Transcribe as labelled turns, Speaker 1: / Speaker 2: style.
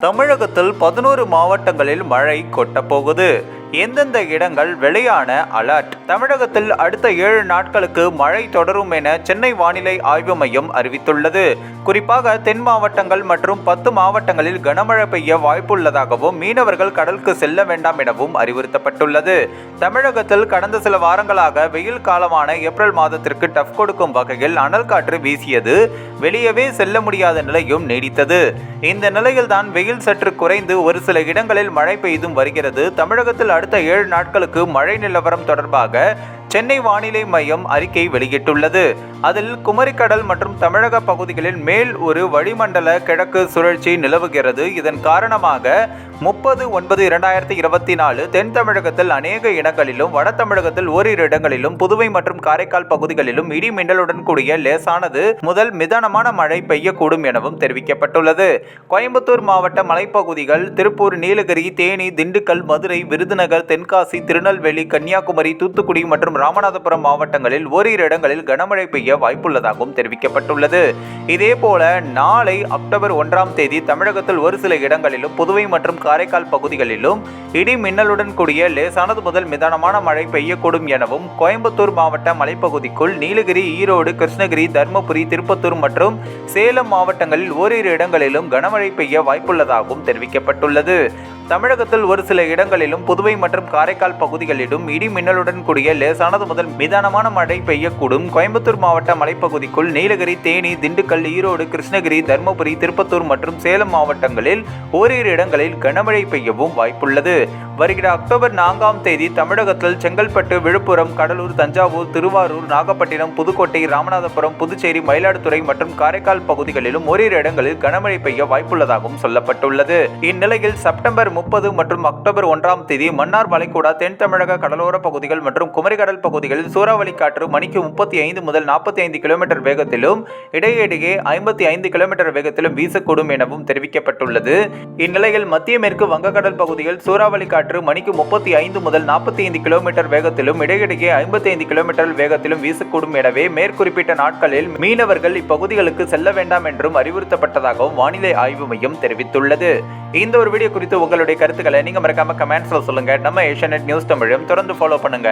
Speaker 1: தமிழகத்தில் பதினோரு மாவட்டங்களில் மழை கொட்டப்போகுது எந்தெந்த இடங்கள் வெளியான அலர்ட்? தமிழகத்தில் அடுத்த ஏழு நாட்களுக்கு மழை தொடரும் என சென்னை வானிலை ஆய்வு மையம் அறிவித்துள்ளது. குறிப்பாக தென் மாவட்டங்கள் மற்றும் பத்து மாவட்டங்களில் கனமழை பெய்ய வாய்ப்புள்ளதாகவும் மீனவர்கள் கடலுக்கு செல்ல வேண்டாம் எனவும் அறிவுறுத்தப்பட்டுள்ளது. தமிழகத்தில் கடந்த சில வாரங்களாக வெயில் காலமான ஏப்ரல் மாதத்திற்கு டஃப் கொடுக்கும் வகையில் அனல் காற்று வீசியது. வெளியவே செல்ல முடியாத நிலையும் நீடித்தது. இந்த நிலையில்தான் வெயில் சற்று குறைந்து ஒரு சில இடங்களில் மழை பெய்தும் வருகிறது. தமிழகத்தில் அடுத்த ஏழு நாட்களுக்கு மழை நிலவரம் தொடர்பாக சென்னை வானிலை மையம் அறிக்கை வெளியிட்டுள்ளது. அதில் குமரிக்கடல் மற்றும் தமிழக பகுதிகளில் மேல் ஒரு வளிமண்டல கிழக்கு சுழற்சி நிலவுகிறது. இதன் காரணமாக முப்பது ஒன்பது இரண்டாயிரத்தி இருபத்தி நாலு தென் தமிழகத்தில் அநேக இடங்களிலும் வட தமிழகத்தில் ஓரிரு இடங்களிலும் புதுவை மற்றும் காரைக்கால் பகுதிகளிலும் இடி மின்னலுடன் கூடிய லேசானது முதல் மிதனமான மழை பெய்யக்கூடும் எனவும் தெரிவிக்கப்பட்டுள்ளது. கோயம்புத்தூர் மாவட்ட மலைப்பகுதிகள் திருப்பூர் நீலகிரி தேனி திண்டுக்கல் மதுரை விருதுநகர் தென்காசி திருநெல்வேலி கன்னியாகுமரி தூத்துக்குடி மற்றும் ராமநாதபுரம் மாவட்டங்களில் ஓரிரு இடங்களில் கனமழை பெய்ய வாய்ப்புள்ளதாகவும் தெரிவிக்கப்பட்டுள்ளது. இதேபோல நாளை அக்டோபர் ஒன்றாம் தேதி தமிழகத்தில் ஒரு சில இடங்களிலும் புதுவை மற்றும் காரைக்கால் பகுதிகளிலும் இடி மின்னலுடன் கூடிய லேசானது முதல் மிதமான மழை பெய்யக்கூடும் எனவும் கோயம்புத்தூர் மாவட்ட மலைப்பகுதிக்குள் நீலகிரி ஈரோடு கிருஷ்ணகிரி தருமபுரி திருப்பத்தூர் மற்றும் சேலம் மாவட்டங்களில் ஓரிரு இடங்களிலும் கனமழை பெய்ய வாய்ப்புள்ளதாகவும் தெரிவிக்கப்பட்டுள்ளது. தமிழகத்தில் ஒரு சில இடங்களிலும் புதுவை மற்றும் காரைக்கால் பகுதிகளிலும் இடி மின்னலுடன் கூடிய லேசானது முதல் மிதானமான மழை பெய்யக்கூடும். கோயம்புத்தூர் மாவட்ட மலைப்பகுதிக்குள் நீலகிரி தேனி திண்டுக்கல் ஈரோடு கிருஷ்ணகிரி தருமபுரி திருப்பத்தூர் மற்றும் சேலம் மாவட்டங்களில் ஓரிரு இடங்களில் கனமழை பெய்யவும் வாய்ப்புள்ளது. வருகிற அக்டோபர் நான்காம் தேதி தமிழகத்தில் செங்கல்பட்டு விழுப்புரம் கடலூர் தஞ்சாவூர் திருவாரூர் நாகப்பட்டினம் புதுக்கோட்டை ராமநாதபுரம் புதுச்சேரி மயிலாடுதுறை மற்றும் காரைக்கால் பகுதிகளிலும் ஓரிரு இடங்களில் கனமழை பெய்ய வாய்ப்புள்ளதாகவும் சொல்லப்பட்டுள்ளது. இந்நிலையில் செப்டம்பர் முப்பது மற்றும் அக்டோபர் ஒன்றாம் தேதி மன்னார் வளைகுடா தென் தமிழக கடலோர பகுதிகள் மற்றும் குமரிக்கடல் பகுதிகளில் சூறாவளி காற்று மணிக்கு முப்பத்தி ஐந்து முதல் நாற்பத்தி ஐந்து கிலோமீட்டர் வேகத்திலும் இடையிடையே ஐம்பத்தி ஐந்து கிலோமீட்டர் வேகத்திலும் வீசக்கூடும் எனவும் தெரிவிக்கப்பட்டுள்ளது. இந்நிலையில் மத்திய மேற்கு வங்கக்கடல் பகுதியில் சூறாவளி காற்று மணிக்கு முப்பத்தி ஐந்து முதல் நாற்பத்தி ஐந்து கிலோமீட்டர் வேகத்திலும் இடையிடையே ஐம்பத்தி ஐந்து கிலோமீட்டர் வேகத்திலும் வீசக்கூடும் எனவே மேற்குறிப்பிட்ட நாட்களில் மீனவர்கள் இப்பகுதிகளுக்கு செல்ல வேண்டாம் என்றும் அறிவுறுத்தப்பட்டதாகவும் வானிலை ஆய்வு மையம் தெரிவித்துள்ளது. இந்த ஒரு வீடியோ குறித்து உங்களுடைய கருத்துக்களை நீங்க மறக்காம கமெண்ட்ஸில் சொல்லுங்க. நம்ம ஏஷியநெட் நியூஸ் தமிழும் தொடர்ந்து ஃபாலோ பண்ணுங்க.